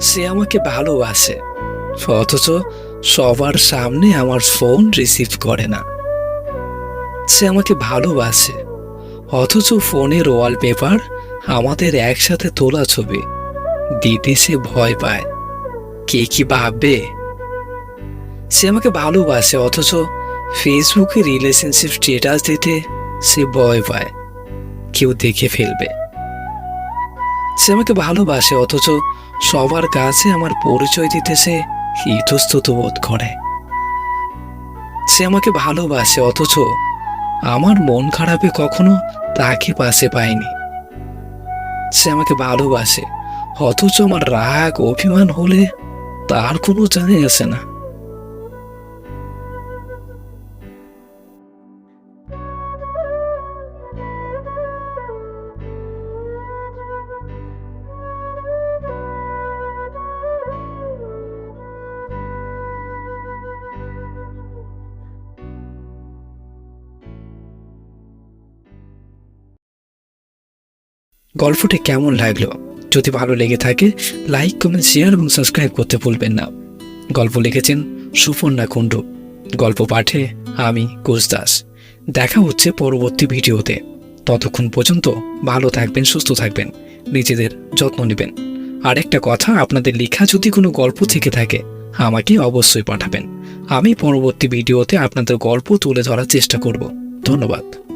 সে আমাকে ভালোবাসে, অথচ সবার সামনে আমার ফোন রিসিভ করে না। সে আমাকে ভালোবাসে, অথচ ফোনের ওয়ালপেপার আমাদের একসাথে তোলা ছবি, দিতে সে ভয় পায়। কে কি ভাববে? সে আমাকে ভালোবাসে, অথচ ফেসবুকে রিলেশনশিপ স্টেটাস দিতে সে ভয় পায়। কেউ দেখে ফেলবে। সে আমাকে ভালোবাসে, অথচ সবার কাছে আমার পরিচয় দিতে সে ইতস্তত বোধ করে। সে আমাকে ভালোবাসে, অথচ আমার মন খারাপে কখনো তাকে পাশে পায়নি। সে আমাকে ভালোবাসে, অথচ আমার রাগ, অভিমান হলে তার কোনো জানে আসে না। গল্পটি কেমন লাগল? যদি ভালো লেগে থাকে লাইক কমেন্ট শেয়ার এবং সাবস্ক্রাইব করতে ভুলবেন না। গল্প লিখেছেন সুপর্ণা কুণ্ডু। গল্প পাঠে আমি কোচ দাস। দেখা হচ্ছে পরবর্তী ভিডিওতে। ততক্ষণ পর্যন্ত ভালো থাকবেন, সুস্থ থাকবেন, নিজেদের যত্ন নেবেন। আর একটা কথা, আপনাদের লেখা যদি কোনো গল্প থেকে থাকে, আমাকে অবশ্যই পাঠাবেন। আমি পরবর্তী ভিডিওতে আপনাদের গল্প তুলে ধরার চেষ্টা করব। ধন্যবাদ।